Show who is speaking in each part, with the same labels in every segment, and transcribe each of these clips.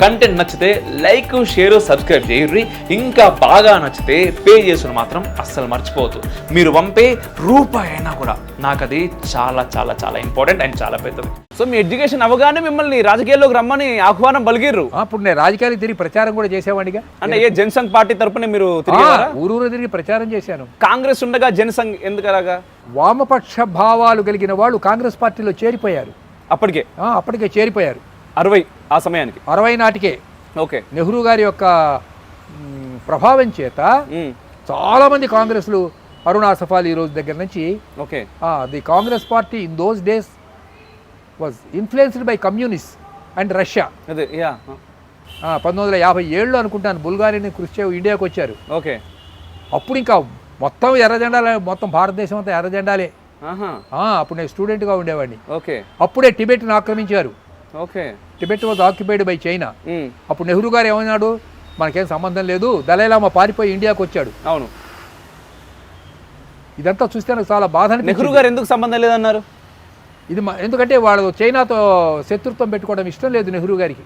Speaker 1: Content నచ్చితే like share subscribe చేయర్రి. ఇంకా బాగా నచ్చితే పే చేసుకుని మాత్రం అస్సలు మర్చిపోవద్దు. మీరు పంపే రూపాయి అయినా కూడా నాకు అది చాలా చాలా చాలా ఇంపార్టెంట్ అండ్ చాలా పెద్దది. సో మీ ఎడ్యుకేషన్ అవగానే మిమ్మల్ని రాజకీయాల్లోకి రమ్మని ఆహ్వానం పలిగిర్రు
Speaker 2: ఆ, అప్పుడు నేను రాజకీయాలకు తిరిగి ప్రచారం కూడా చేసేవాడిగా?
Speaker 1: అంటే ఏ జనసంఘ్ పార్టీ తరపున మీరు
Speaker 2: ఊరూరు తిరిగి ప్రచారం చేశాను.
Speaker 1: కాంగ్రెస్ ఉండగా జనసంఘ్ ఎందుకు అలాగా?
Speaker 2: వామపక్ష భావాలు కలిగిన వాళ్ళు కాంగ్రెస్ పార్టీలో చేరిపోయారు.
Speaker 1: అప్పటికే?
Speaker 2: ఆ, అప్పటికే చేరిపోయారు.
Speaker 1: అరవై ఆ సమయానికి.
Speaker 2: అరవై నాటికే
Speaker 1: ఓకే.
Speaker 2: నెహ్రూ గారి యొక్క ప్రభావం చేత
Speaker 1: మ్మ్.
Speaker 2: చాలామంది కాంగ్రెస్లు అరుణ్ ఆసఫాల్ ఈ రోజు దగ్గర నుంచి
Speaker 1: okay.
Speaker 2: The Congress party in those days was influenced by communist and Russia.
Speaker 1: అదే యా.
Speaker 2: పంతొమ్మిది వందల యాభై ఏళ్ళు అనుకుంటాను బుల్గారిని కృషి ఇండియాకి వచ్చారు.
Speaker 1: ఓకే.
Speaker 2: అప్పుడు ఇంకా మొత్తం ఎర్ర జెండాలే మొత్తం భారతదేశం అంతా ఎర్ర జెండాలే
Speaker 1: ఆహా.
Speaker 2: ఆ, అప్పుడు నేను స్టూడెంట్గా ఉండేవాడిని.
Speaker 1: ఓకే.
Speaker 2: అప్పుడే టిబెట్ని ఆక్రమించారు.
Speaker 1: Okay.
Speaker 2: Tibet was occupied by China. అప్పుడు నెహ్రూ గారు ఏమన్నాడు? మనకేం సంబంధం లేదు దలైలామా పారిపోయి ఇండియాకి వచ్చాడు.
Speaker 1: అవును.
Speaker 2: ఇదంతా చూస్తే నాకు చాలా బాధ.
Speaker 1: నెహ్రూ గారు ఎందుకు సంబంధం లేదన్నారు?
Speaker 2: ఇది ఎందుకంటే వాళ్ళు చైనాతో శత్రుత్వం పెట్టుకోవడం ఇష్టం లేదు నెహ్రూ గారికి.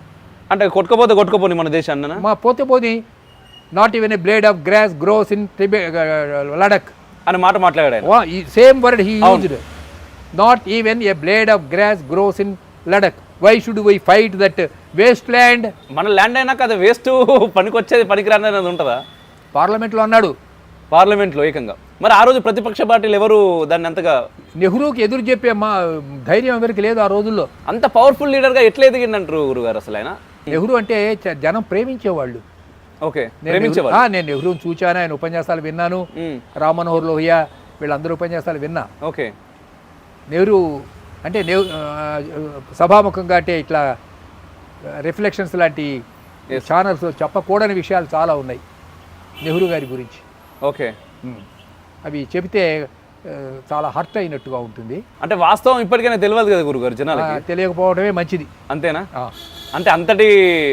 Speaker 1: అంటే కొట్టుకపోతే కొట్టుకపోని మన దేశాన్న
Speaker 2: మా పోతే పోని not even a blade of grass grows in Ladakh
Speaker 1: అని మాట మాట్లాడాడు ఆయన.
Speaker 2: ఈ same word he used not even a blade of grass grows in Ladakh why should we fight that waste land
Speaker 1: మన ల్యాండ్ అయినాక అది వేస్ట్ పనికొచ్చేది పనికిరాని అనేది ఉంటుందా?
Speaker 2: పార్లమెంట్లో అన్నాడు.
Speaker 1: పార్లమెంట్లో ఏకంగా. మరి ఆ రోజు ప్రతిపక్ష పార్టీలు ఎవరు దాన్ని అంతగా
Speaker 2: నెహ్రూకి ఎదురు చెప్పే మా ధైర్యం ఎవరికి లేదు ఆ రోజుల్లో.
Speaker 1: అంత పవర్ఫుల్ లీడర్గా ఎట్లా ఎదిగిండంటారు గురుగారు అసలు ఆయన?
Speaker 2: నెహ్రూ అంటే చ- జనం ప్రేమించేవాళ్ళు.
Speaker 1: ఓకే
Speaker 2: నేను
Speaker 1: ప్రేమించేవారు
Speaker 2: నెహ్రూ- ఆ, నేను నెహ్రూని చూచాను ఆయన ఉపన్యాసాలు విన్నాను.
Speaker 1: మ్మ్.
Speaker 2: రామ్ మనోహర్ లోహియా వీళ్ళందరూ ఉపన్యాసాలు విన్నా.
Speaker 1: ఓకే.
Speaker 2: నెహ్రూ అంటే ఆ, సభాముఖంగా అంటే ఇట్లా రిఫ్లెక్షన్స్ లాంటి ఛానల్స్ చెప్పకూడని విషయాలు చాలా ఉన్నాయి నెహ్రూ గారి గురించి.
Speaker 1: ఓకే
Speaker 2: అవి చెబితే చాలా హర్ట్ అయినట్టుగా ఉంటుంది.
Speaker 1: అంటే వాస్తవం ఇప్పటికైనా తెలియదు కదా గురుగారు
Speaker 2: ఆ,
Speaker 1: జనాలకి
Speaker 2: తెలియకపోవడమే మంచిది.
Speaker 1: అంతేనా. అంటే అంతటి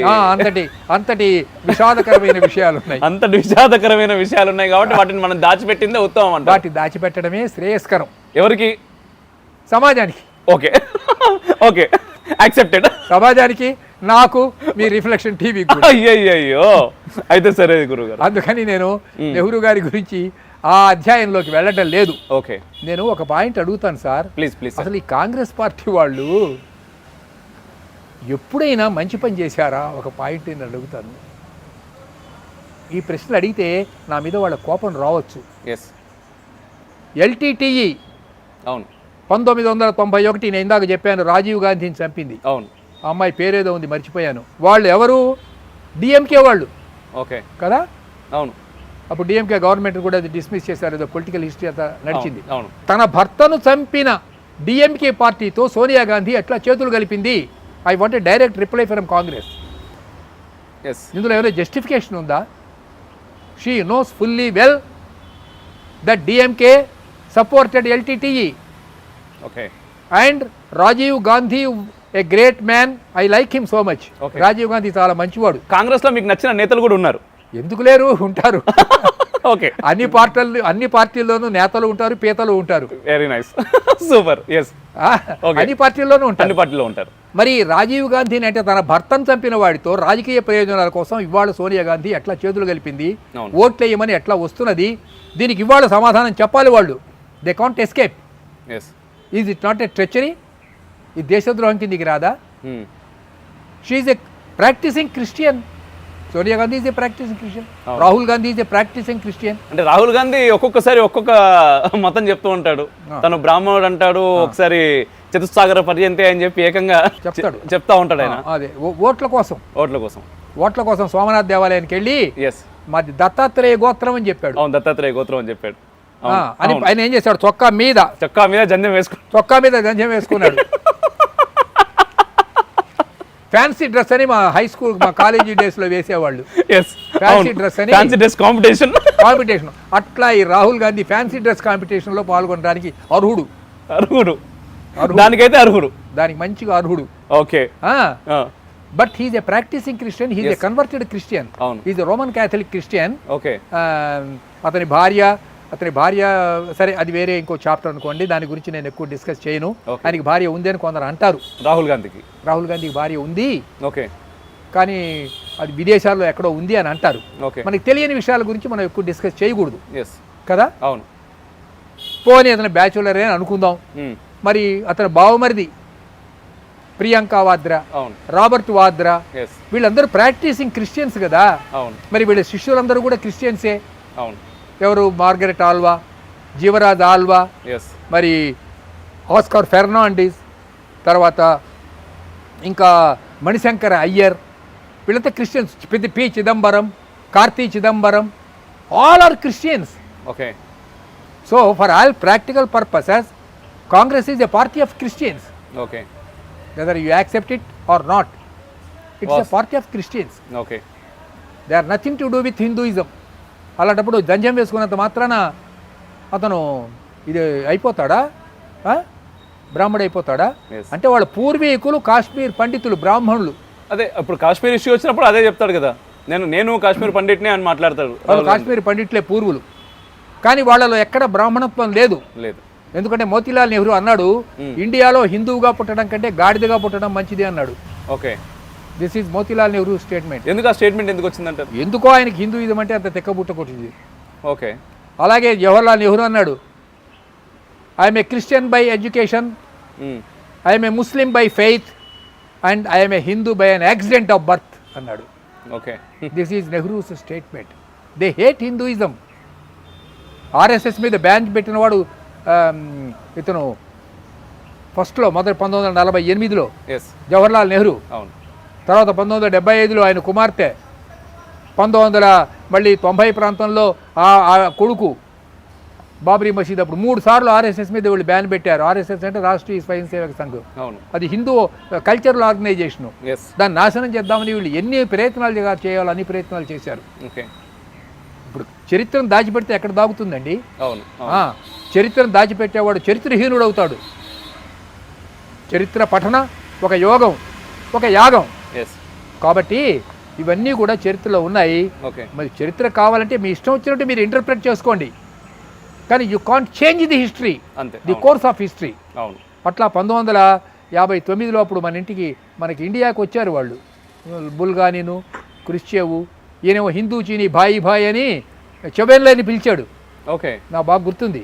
Speaker 2: అంతటి అంతటి విషాదకరమైన విషయాలు ఉన్నాయి.
Speaker 1: అంతటి విషాదకరమైన విషయాలు ఉన్నాయి కాబట్టి వాటిని మనం దాచిపెట్టిందే ఉత్తమం అంట
Speaker 2: వాటి దాచిపెట్టడమే శ్రేయస్కరం.
Speaker 1: ఎవరికి?
Speaker 2: సమాజానికి.
Speaker 1: ఓకే. ఓకే. యాక్సెప్టెడ్
Speaker 2: సమాజానికి నాకు మీ రిఫ్లెక్షన్ టీవీ
Speaker 1: అయ్యయ్యో అయితే సరే గురుగారు
Speaker 2: అందుకని నేను నెహ్రూ గారి గురించి ఆ అధ్యాయంలోకి వెళ్ళటం లేదు.
Speaker 1: ఓకే.
Speaker 2: నేను ఒక పాయింట్ అడుగుతాను సార్.
Speaker 1: ప్లీజ్ ప్లీజ్
Speaker 2: అసలు ఈ కాంగ్రెస్ పార్టీ వాళ్ళు ఎప్పుడైనా మంచి పని చేశారా? ఒక పాయింట్ నేను అడుగుతాను. ఈ ప్రశ్నలు అడిగితే నా మీద వాళ్ళ కోపం రావచ్చు.
Speaker 1: ఎస్
Speaker 2: ఎల్టీటీఈ
Speaker 1: అవును.
Speaker 2: పంతొమ్మిది వందల తొంభై ఒకటి నేను ఇందాక చెప్పాను రాజీవ్ గాంధీని చంపింది.
Speaker 1: అవును.
Speaker 2: ఆ అమ్మాయి పేరేదో ఉంది మర్చిపోయాను. వాళ్ళు ఎవరు? డిఎంకే వాళ్ళు.
Speaker 1: ఓకే.
Speaker 2: కదా?
Speaker 1: అవును.
Speaker 2: అప్పుడు డిఎంకే గవర్నమెంట్ కూడా అది డిస్మిస్ చేశారు ఏదో పొలిటికల్ హిస్టరీ అంతా నడిచింది.
Speaker 1: అవును.
Speaker 2: తన భర్తను చంపిన డిఎంకే పార్టీతో సోనియా గాంధీ ఎట్లా చేతులు కలిపింది? I want direct reply from Congress
Speaker 1: yes
Speaker 2: ఇందులో ఏమైనా జస్టిఫికేషన్ ఉందా? She knows fully well that DMK supported LTTE
Speaker 1: okay
Speaker 2: and Rajiv Gandhi a great man I like him so much
Speaker 1: Okay.
Speaker 2: Rajiv Gandhi చాలా మంచివాడు.
Speaker 1: కాంగ్రెస్లో మీకు నచ్చిన నేతలు కూడా ఉన్నారు.
Speaker 2: ఎందుకు లేరు? ఉంటారు.
Speaker 1: ఓకే
Speaker 2: అన్ని పార్టీలు అన్ని పార్టీల్లోనూ నేతలు ఉంటారు పీతలు ఉంటారు.
Speaker 1: Very nice super yes.
Speaker 2: అన్ని పార్టీల్లోనూ ఉంటారు.
Speaker 1: అన్ని పార్టీలో ఉంటారు.
Speaker 2: మరి రాజీవ్ గాంధీని అంటే తన భర్తను చంపిన వాడితో రాజకీయ ప్రయోజనాల కోసం ఇవాళ సోనియా గాంధీ ఎట్లా చేతులు కలిపింది. ఓట్లేయమని ఎట్లా వస్తున్నది? దీనికి ఇవాళ సమాధానం చెప్పాలి వాళ్ళు. They can't escape
Speaker 1: yes
Speaker 2: is it not a treachery ఈ దేశద్రోహం కిందికి రాదా. She's a practising Christian Sonia Gandhi is a practising Christian. Rahul Gandhi is a practising Christian
Speaker 1: అంటే రాహుల్ గాంధీ ఒక్కొక్కసారి ఒక్కొక్క మతం చెప్తూ ఉంటాడు. తను బ్రాహ్మణుడు అంటాడు ఒకసారి చతుస్సాగర పర్యంతే అని చెప్పి ఏకంగా
Speaker 2: చెప్తాడు.
Speaker 1: చెప్తా ఉంటాడు ఆయన.
Speaker 2: అదే. ఓట్ల కోసం.
Speaker 1: ఓట్ల కోసం.
Speaker 2: ఓట్ల కోసం సోమనాథ్ దేవాలయానికి వెళ్ళి
Speaker 1: ఎస్
Speaker 2: మాది దత్తాత్రేయ గోత్రం అని చెప్పాడు.
Speaker 1: అవును దత్తాత్రేయ గోత్రం అని చెప్పాడు.
Speaker 2: అని. ఆయన ఏం చేశాడు? చొక్కా మీద.
Speaker 1: చొక్కా మీద జంజం వేసుకు
Speaker 2: చొక్కా మీద గంజం వేసుకున్నాడు. ఫ్యాన్సీ డ్రెస్ అని మా హై స్కూల్ మా కాలేజీ డేస్లో వేసేవాళ్ళు. Fancy dress అని-
Speaker 1: ఫ్యాన్సీ డ్రెస్ కాంపిటీషన్.
Speaker 2: కాంపిటీషన్. అట్లా ఈ రాహుల్ గాంధీ ఫ్యాన్సీ డ్రెస్ కాంపిటీషన్లో పాల్గొనడానికి అర్హుడు.
Speaker 1: అర్హుడు. దానికైతే అర్హుడు.
Speaker 2: దానికి మంచిగా అర్హుడు.
Speaker 1: Okay.
Speaker 2: But he's a practising Christian he's a converted Christian. Is a Roman Catholic Christian
Speaker 1: okay.
Speaker 2: అతని భార్య అతని భార్య సరే అది వేరే ఇంకో చాప్టర్ అనుకోండి దాని గురించి నేను ఎక్కువ డిస్కస్ చేయను. ఆయనకి భార్య ఉంది అని కొందరు అంటారు.
Speaker 1: రాహుల్ గాంధీకి.
Speaker 2: రాహుల్ గాంధీకి భార్య ఉంది.
Speaker 1: ఓకే
Speaker 2: కానీ అది విదేశాల్లో ఎక్కడో ఉంది అని అంటారు.
Speaker 1: ఓకే
Speaker 2: మనకి తెలియని విషయాల గురించి మనం ఎక్కువ డిస్కస్ చేయకూడదు.
Speaker 1: ఎస్
Speaker 2: కదా?
Speaker 1: అవును.
Speaker 2: పోనీ అతను బ్యాచులరే అని అనుకుందాం.
Speaker 1: మ్మ్.
Speaker 2: మరి అతను బావమరిది ప్రియాంక వాద్రా
Speaker 1: అవును.
Speaker 2: రాబర్ట్ వాద్రా వీళ్ళందరూ ప్రాక్టీసింగ్ క్రిస్టియన్స్ కదా?
Speaker 1: అవును.
Speaker 2: మరి వీళ్ళ శిష్యులందరూ కూడా క్రిస్టియన్సే
Speaker 1: అవును.
Speaker 2: ఎవరు? మార్గరెట్ ఆల్వా జీవరాజ్ ఆల్వా మరి ఆస్కార్ ఫెర్నాండిస్ తర్వాత ఇంకా మణిశంకర అయ్యర్ వీళ్ళంతా క్రిస్టియన్స్ పెద్ద P Chidambaram Karti Chidambaram all are Christians.
Speaker 1: Okay
Speaker 2: so for all practical purposes Congress is a party of Christians
Speaker 1: okay
Speaker 2: whether you accept it or not it's a. Party of Christians
Speaker 1: okay
Speaker 2: they are nothing to do with Hinduism అలాంటప్పుడు జంజం వేసుకున్నంత మాత్రాన అతను ఇది అయిపోతాడా? బ్రాహ్మడు అయిపోతాడా. అంటే వాళ్ళ పూర్వీకులు కాశ్మీర్ పండితులు బ్రాహ్మణులు.
Speaker 1: అదే ఇప్పుడు కాశ్మీర్ ఇష్యూ వచ్చినప్పుడు అదే చెప్తాడు కదా. నేను నేను కాశ్మీర్ పండిట్నే అని మాట్లాడతాడు.
Speaker 2: వాళ్ళు కాశ్మీర్ పండిట్లే పూర్వులు. కానీ వాళ్ళలో ఎక్కడ బ్రాహ్మణత్వం లేదు.
Speaker 1: లేదు.
Speaker 2: ఎందుకంటే మోతీలాల్ నెహ్రూ అన్నాడు ఇండియాలో హిందువుగా పుట్టడం కంటే గాడిదగా పుట్టడం మంచిది అన్నాడు.
Speaker 1: Okay.
Speaker 2: This is Motilal Nehru statement.
Speaker 1: ఎందుకు ఆ స్టేట్మెంట్ ఎందుకు వచ్చిందంటారు?
Speaker 2: ఎందుకో ఆయనకి హిందూయిజం అంటే అంత తెక్కబుట్ట కొట్టింది.
Speaker 1: ఓకే.
Speaker 2: అలాగే జవహర్లాల్ నెహ్రూ అన్నాడు I'm a Christian by education. I'm a Muslim by faith and I'm a Hindu by an accident of birth అన్నాడు.
Speaker 1: Okay.
Speaker 2: This is Nehru's statement. They hate Hinduism. RSS మీద బ్యాన్ పెట్టినవాడు ఇతను ఫస్ట్లో మొదటి పంతొమ్మిది వందల నలభై ఎనిమిదిలో జవహర్లాల్ నెహ్రూ.
Speaker 1: అవును.
Speaker 2: తర్వాత పంతొమ్మిది వందల డెబ్బై ఐదులో ఆయన కుమార్తె పంతొమ్మిది వందల మళ్ళీ తొంభై ప్రాంతంలో ఆ కొడుకు బాబ్రీ మసీద్ అప్పుడు మూడు సార్లు ఆర్ఎస్ఎస్ మీద వీళ్ళు బ్యాన్ పెట్టారు. ఆర్ఎస్ఎస్ అంటే రాష్ట్రీయ స్వయం సేవక సంఘం.
Speaker 1: అవును.
Speaker 2: అది హిందూ కల్చరల్ ఆర్గనైజేషను దాన్ని నాశనం చేద్దామని వీళ్ళు ఎన్ని ప్రయత్నాలు చేయ- చేయాలో అన్ని ప్రయత్నాలు చేశారు.
Speaker 1: ఓకే.
Speaker 2: ఇప్పుడు చరిత్రను దాచిపెడితే ఎక్కడ దాగుతుందండి? చరిత్రను దాచిపెట్టేవాడు చరిత్రహీనుడు అవుతాడు. చరిత్ర పఠన ఒక యోగం ఒక యాగం. కాబట్టి ఇవన్నీ కూడా చరిత్రలో ఉన్నాయి. మరి చరిత్ర కావాలంటే మీ ఇష్టం వచ్చినట్టు మీరు ఇంటర్ప్రిట్ చేసుకోండి. కానీ you can't change the history
Speaker 1: అంతే.
Speaker 2: ది. కోర్స్ ఆఫ్ హిస్టరీ
Speaker 1: అవును.
Speaker 2: అట్లా పంతొమ్మిది వందల యాభై తొమ్మిదిలో అప్పుడు మన ఇంటికి మనకి ఇండియాకి వచ్చారు వాళ్ళు. బుల్గానీను క్రిస్చేవు ఈయనేమో హిందూ చీని భాయి భాయ్ అని చెవెన్లోని పిలిచాడు.
Speaker 1: ఓకే
Speaker 2: నా బాగా గుర్తుంది.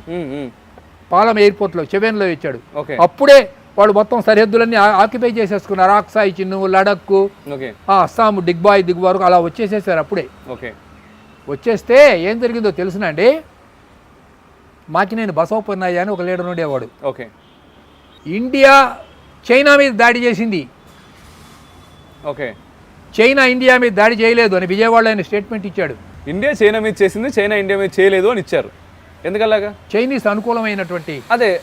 Speaker 2: పాలం ఎయిర్పోర్ట్లో చెవెన్లో ఇచ్చాడు అప్పుడే వాళ్ళు మొత్తం సరిహద్దులన్నీ ఆక్యుపై చేసేసుకున్నారు. ఆక్సాయి చిన్ను ఆ అస్సాం డిగ్బాయ్ దిగు వరకు అలా వచ్చేసేసారు అప్పుడే.
Speaker 1: ఓకే.
Speaker 2: వచ్చేస్తే ఏం జరిగిందో తెలుసునండి మాకినేని బసవపన్నయ్య అని ఒక లీడర్ ఉండేవాడు.
Speaker 1: ఓకే.
Speaker 2: ఇండియా చైనా మీద దాడి చేసింది.
Speaker 1: ఓకే.
Speaker 2: చైనా ఇండియా మీద దాడి చేయలేదు అని విజయవాడలో ఆయన స్టేట్మెంట్ ఇచ్చాడు.
Speaker 1: ఇండియా చైనా మీద చేసింది చైనా ఇండియా మీద చేయలేదు అని ఇచ్చారు. ఎందుకలాగా?
Speaker 2: చైనీస్ అనుకూలమైనటువంటి
Speaker 1: అదే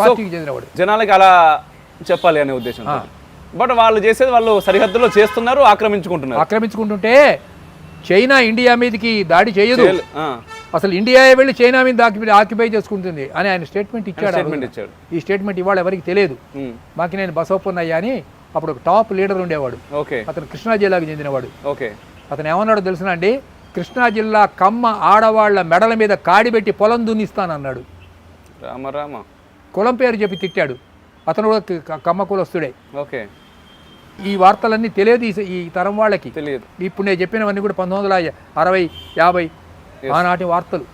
Speaker 2: పార్టీకి చెందినవాడు
Speaker 1: జనాలకి అలా చెప్పాలి అనే ఉద్దేశం బట్ వాళ్ళు చేసేది వాళ్ళు సరిహద్దులో చేస్తున్నారు ఆక్రమించుకుంటున్నారు.
Speaker 2: ఆక్రమించుకుంటుంటే చైనా ఇండియా మీదకి దాడి చేయదు. అసలు ఇండియా వెళ్ళి చైనా మీద ఆక్యుపై చేసుకుంటుంది అని ఆయన స్టేట్మెంట్ ఇచ్చాడు
Speaker 1: స్టేట్మెంట్. ఇచ్చాడు.
Speaker 2: ఈ స్టేట్మెంట్ ఇవాళ ఎవరికి తెలియదు. మాకి నేను బసవపన్నయ్య అని అప్పుడు ఒక టాప్ లీడర్ ఉండేవాడు.
Speaker 1: ఓకే.
Speaker 2: అతను కృష్ణా జిల్లాకు చెందినవాడు.
Speaker 1: ఓకే.
Speaker 2: అతను ఏమన్నాడో తెలుసునండి కృష్ణా జిల్లా కమ్మ ఆడవాళ్ళ మెడల మీద కాడిపెట్టి పొలం దున్నిస్తానన్నాడు.
Speaker 1: రామ రామ.
Speaker 2: కులం పేరు చెప్పి తిట్టాడు. అతను కూడా కమ్మ కులస్తుడే.
Speaker 1: ఓకే.
Speaker 2: ఈ వార్తలన్నీ తెలియదు ఈ- ఈ తరం వాళ్ళకి.
Speaker 1: తెలియదు.
Speaker 2: ఇప్పుడు నేను చెప్పినవన్నీ కూడా పంతొమ్మిది వందల అరవై యాభై ఆనాటి వార్తలు.